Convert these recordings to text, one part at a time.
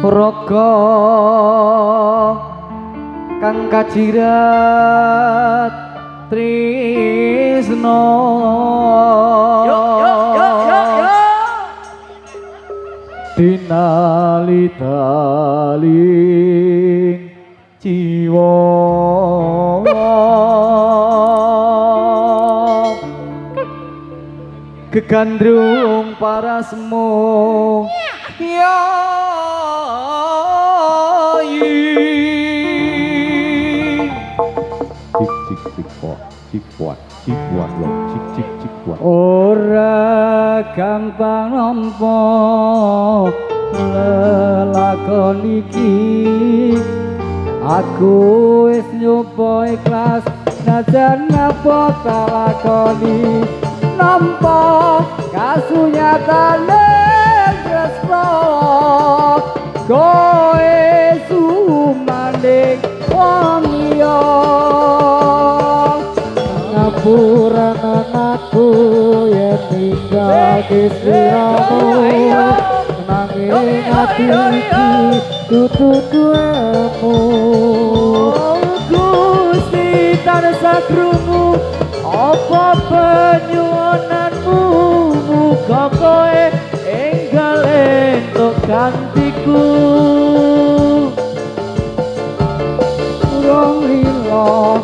raga kang kajirat tresno Yo yo yo yo yo. dinali daling jiwa. Gegandrung para semu ya cik cik cik kuat cik kuat cik kuat loh cik cik cik kuat ora gampang nampa lelakon iki aku wis nyoba ikhlas najan ngapa tak lakoni ya tinggal di siramu nanging hati iki tutu duemu Gusti tansah krungu apa penyuwunanmu muga kowe enggal entuk gantiku. Urung lila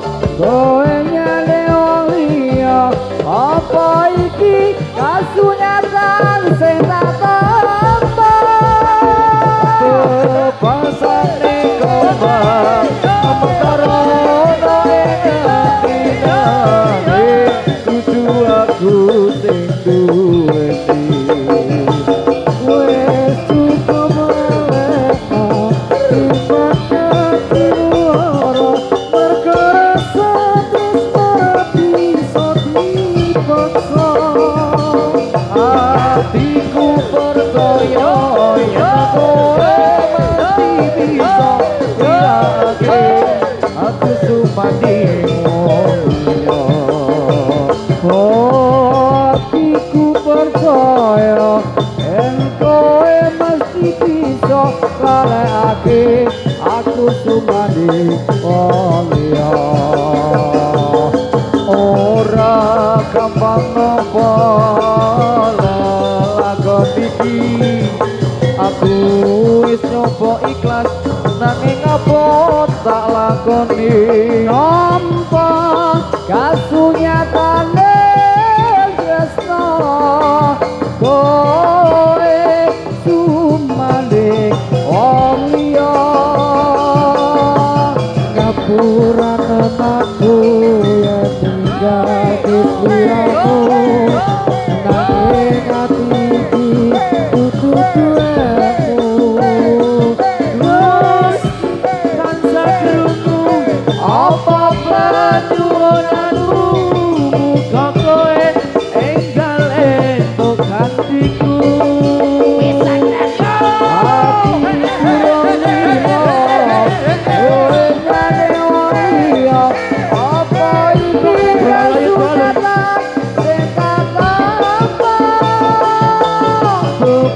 ake aku sumadi olio ora kampang apa lagu iki. Aku wis nyoba ikhlas nanging apa tak lakoni? Ompo kasunyatane